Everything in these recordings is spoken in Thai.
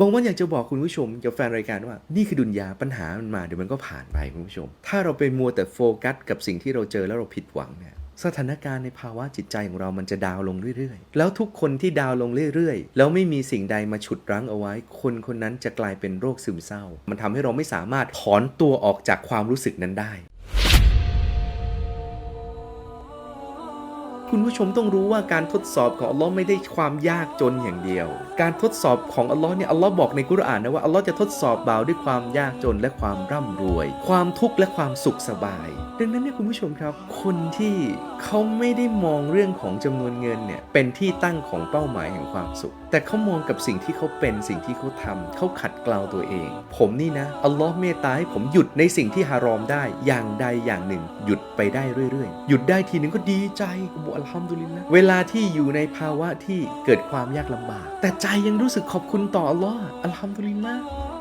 บางวันอยากจะบอกคุณผู้ชมกับแฟนรายการว่า นี่คือดุนยาปัญหามันมาเดี๋ยวมันก็ผ่านไปคุณผู้ชม ถ้าเราไปมัวแต่โฟกัสกับสิ่งที่เราเจอแล้วเราผิดหวังเนี่ยสถานการณ์ในภาวะจิตใจของเรามันจะดาวลงเรื่อยๆ แล้วทุกคนที่ดาวลงเรื่อยๆ แล้วไม่มีสิ่งใดมาฉุดรั้งเอาไว้ คนคนนั้นจะกลายเป็นโรคซึมเศร้า มันทำให้เราไม่สามารถถอนตัวออกจากความรู้สึกนั้นได้ คุณผู้ชมต้องรู้ว่าการทดสอบของอัลลอฮ์ไม่ได้ความยากจนอย่างเดียว การทดสอบของอัลลอฮ์เนี่ยอัลลอฮ์บอกในกุรอานนะว่าอัลลอฮ์จะทดสอบบ่าวด้วยความยากจนและความร่ำรวย ความทุกข์และความสุขสบายดังนั้นเนี่ยคุณผู้ชมครับ คนที่เขาไม่ได้มองเรื่องของจำนวนเงินเนี่ยเป็นที่ตั้งของเป้าหมายแห่งความสุข แต่เขามองกับสิ่งที่เขาเป็นสิ่งที่เขาทำเขาขัดเกลาตัวเอง ผมนี่นะอัลลอฮ์เมตตาให้ผมหยุดในสิ่งที่ฮารอมได้อย่างใดอย่างหนึ่ง หยุดไปได้เรื่อยๆ หยุดได้ทีหนึ่งก็ดีใจบอกอัลฮัมดุลิลละเวลาที่อยู่ในภาวะที่เกิดความยากลำบาก แต่ใจยังรู้สึกขอบคุณต่ออัลลอฮ์อัลฮัมดุลิลละ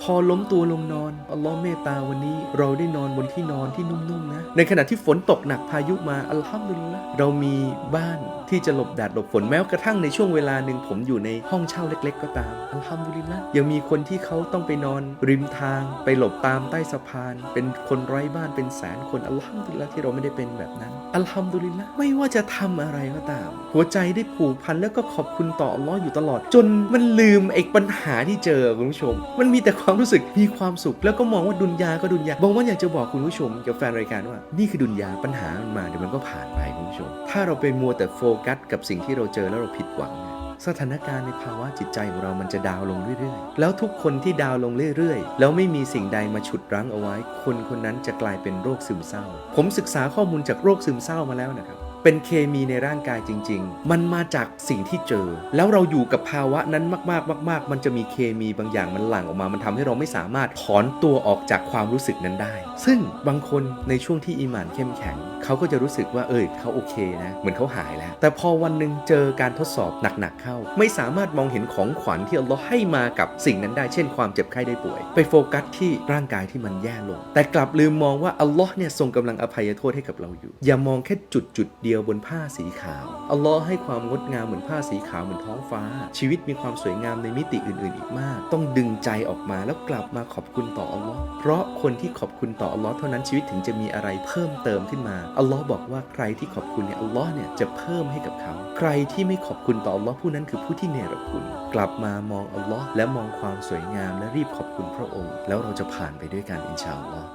พอล้มตัวลงนอนอัลลอฮ์เมตตาวันนี้เราได้นอนบนที่นอนที่นุ่มๆนะในในขณะที่ฝนตกหนักพายุมาอัลฮัมดุลิลละเรามีบ้านที่จะหลบแดดหลบฝนแม้กระทั่งในช่วงเวลาหนึ่งผมอยู่ในห้องเช่าเล็ก ๆ ก็ตามอัลฮัมดุลิลละยังมีคนที่เขาต้องไปนอนริมทาง ไปหลบตามใต้สะพาน เป็นคนไร้บ้านเป็นแสนคนอัลฮัมดุลิลละที่เราไม่ได้เป็นแบบนั้นอัลฮัมดุลิลละไม่ว่าจะทำอะไรก็ตาม หัวใจได้ผูกพันแล้วก็ขอบคุณต่ออัลลอฮ์อยู่ตลอด จนมันลืมไอ้ปัญหาที่เจอคุณผู้ชม มันมีแต่ความรู้สึกมีความสุข แล้วก็มองว่าดุนยาก็ดุนยาบางวันอยากจะบอกคุณผู้ชมกับแฟนรายการว่านี่คือดุนยาปัญหามันมาเดี๋ยวมันก็ผ่านไปคุณผู้ชม ถ้าเราไปมัวแต่โฟกัสกับสิ่งที่เราเจอแล้วเราผิดหวังเนี่ยสถานการณ์ในภาวะจิตใจของเรามันจะดาวลงเรื่อยๆ แล้วทุกคนที่ดาวลงเรื่อยๆ แล้วไม่มีสิ่งใดมาฉุดรั้งเอาไว้ คนคนนั้นจะกลายเป็นโรคซึมเศร้า ผมศึกษาข้อมูลจากโรคซึมเศร้ามาแล้วนะครับ เป็นเคมีในร่างกายจริง ๆ มันมาจากสิ่งที่เจอ แล้วเราอยู่กับภาวะนั้นมากๆมากๆ มันจะมีเคมีบางอย่างมันหลั่งออกมา มันทำให้เราไม่สามารถถอนตัวออกจากความรู้สึกนั้นได้ ซึ่งบางคนในช่วงที่อีหมานเข้มแข็ง เขาก็จะรู้สึกว่าเอยเขาโอเคนะ เหมือนเขาหายแล้ว แต่พอวันหนึ่งเจอการทดสอบหนักๆเข้า ไม่สามารถมองเห็นของขวัญที่อัลลอฮ์ให้มากับสิ่งนั้นได้ เช่น ความเจ็บไข้ได้ป่วย ไปโฟกัสที่ร่างกายที่มันแย่ลง แต่กลับลืมมองว่าอัลลอฮ์เนี่ยทรงกำลังอภัยโทษให้กับเราอยู่ อย่ามองแค่จุดจุดๆเดียวบนผ้าสีขาว อัลลอฮ์ให้ความงดงามเหมือนผ้าสีขาวเหมือนท้องฟ้า ชีวิตมีความสวยงามในมิติอื่น ๆ อีกมาก ต้องดึงใจออกมาแล้วกลับมาขอบคุณต่ออัลลอฮ์เพราะคนที่ขอบคุณต่ออัลลอฮ์เท่านั้นชีวิตถึงจะมีอะไรเพิ่มเติมขึ้นมา อัลลอฮ์บอกว่าใครที่ขอบคุณเนี่ยอัลลอฮ์เนี่ยจะเพิ่มให้กับเขา ใครที่ไม่ขอบคุณต่ออัลลอฮ์ผู้นั้นคือผู้ที่เนรคุณ กลับมามองอัลลอฮ์และมองความสวยงามและรีบขอบคุณพระองค์ แล้วเราจะผ่านไปด้วยกันอินชาอัลลอฮ์